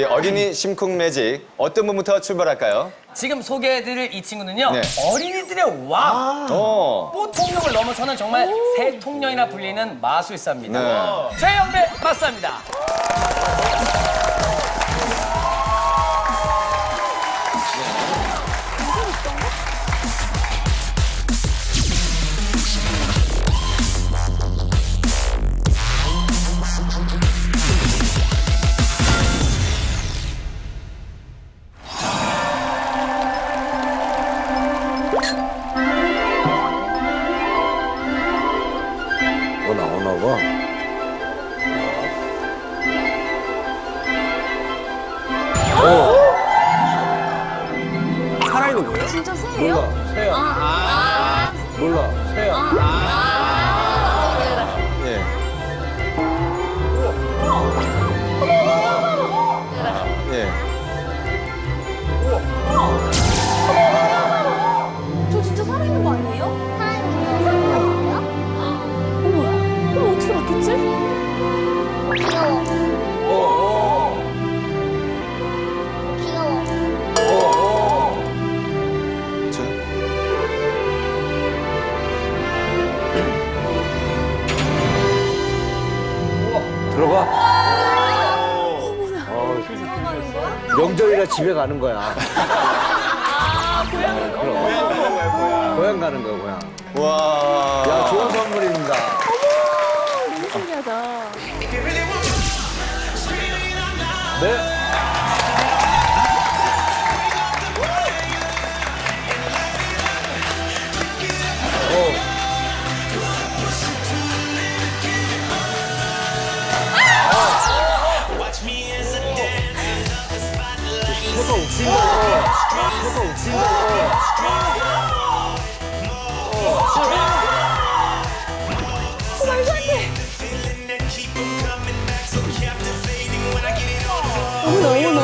이 어린이 심쿵 매직 어떤 분부터 출발할까요? 지금 소개해드릴 이 친구는요 네. 어린이들의 왕 어. 보통령을 넘어서는 정말 새통령이나 불리는 마술사입니다 네. 최영배 마술사입니다 뭐 나오나 봐. 살아있는 거예요? 진짜 새예요? 몰라. 새야. 아, 몰라. 새야. 아, 예. 예. 저 진짜 살아있는 거 아니에요? 명절이라 집에 가는 거야. 아. 고향 가는 거야, 고향. 와. 야, 좋은 선물입니다. 너무 신기하다. 네. 새가 웃긴다, 이거. 새가 웃긴다, 이거. 어머나, 어머나, 어머나.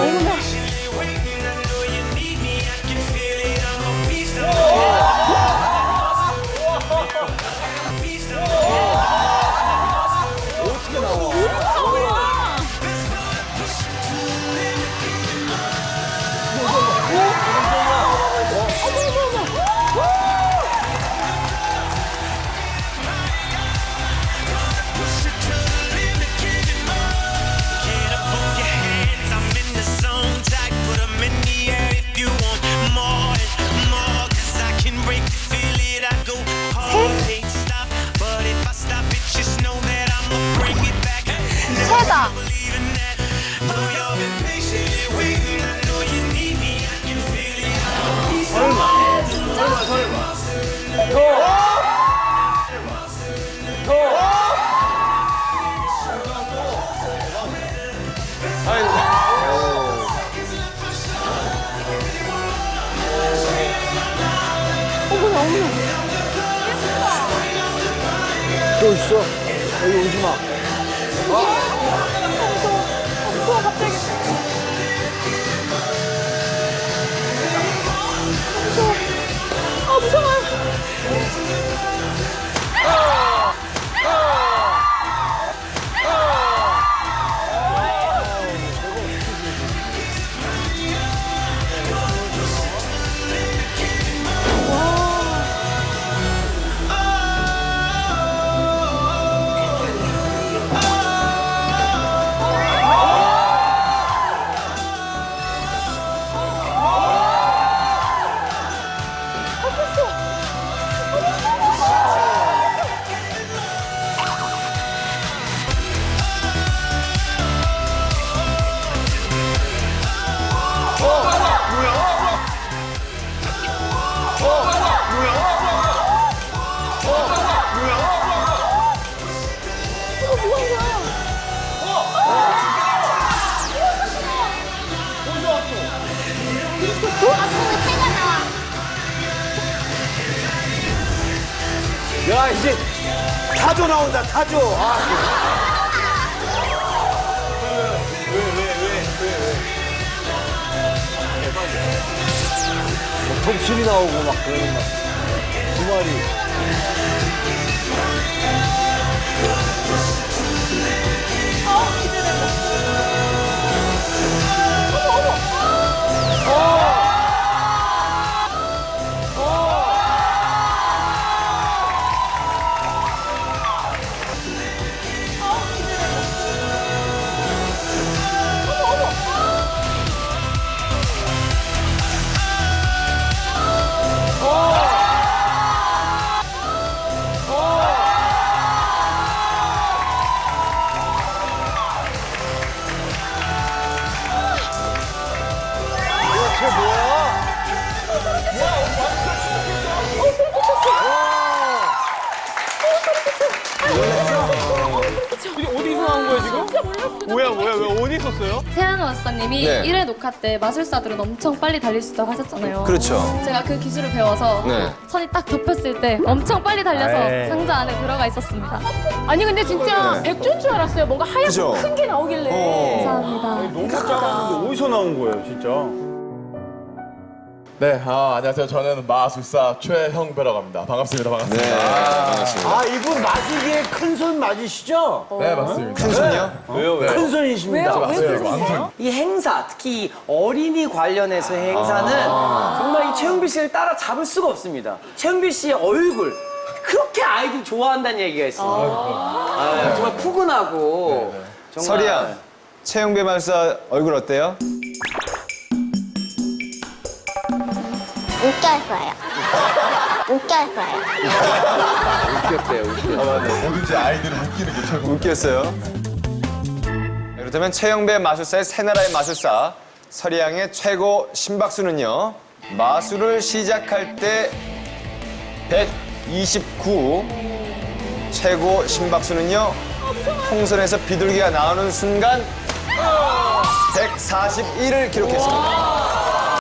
또 있어? 여기 오지 마. 무서워, 갑자기. 야, 이제 타조 나온다, 타조. 아. 뭐 톱실이 나오고 막 그러는 거. 세한 마스터님이 네. 1회 녹화 때 마술사들은 엄청 빨리 달릴 수 있다고 하셨잖아요. 그렇죠. 제가 그 기술을 배워서 네. 선이 딱 덮였을 때 엄청 빨리 달려서 에이. 상자 안에 들어가 있었습니다. 아니 근데 진짜 네. 백조인 줄 알았어요. 뭔가 하얗고 그죠? 큰 게 나오길래. 어. 감사합니다. 너무 작았는데 어디서 나온 거예요, 진짜? 네, 아, 안녕하세요. 저는 마술사 최형배라고 합니다. 반갑습니다. 네. 반갑습니다. 반갑습니다. 아, 이분 마지기의 큰손 맞으시죠? 네, 맞습니다. 큰 손이요? 왜요, 왜요? 큰 손이십니다. 맞아요. 왕손. 이 행사, 특히 이 어린이 관련해서의 행사는 정말 이 최영비 씨를 따라 잡을 수가 없습니다. 최영비 씨의 얼굴. 그렇게 아이들이 좋아한다는 얘기가 있어요. 아, 정말 푸근하고. 정말 서리양, 최영배 마술사 얼굴 어때요? 웃겨할 거예요. 웃겨할 거예요. 뭐든지 아이들을 웃기는 게 최고. 웃겼어요. 그렇다면 최영배 마술사의 새 나라의 마술사 서리양의 최고 심박수는요. 마술을 시작할 때 129, 최고 심박수는요. 풍선에서 비둘기가 나오는 순간 141을 기록했습니다.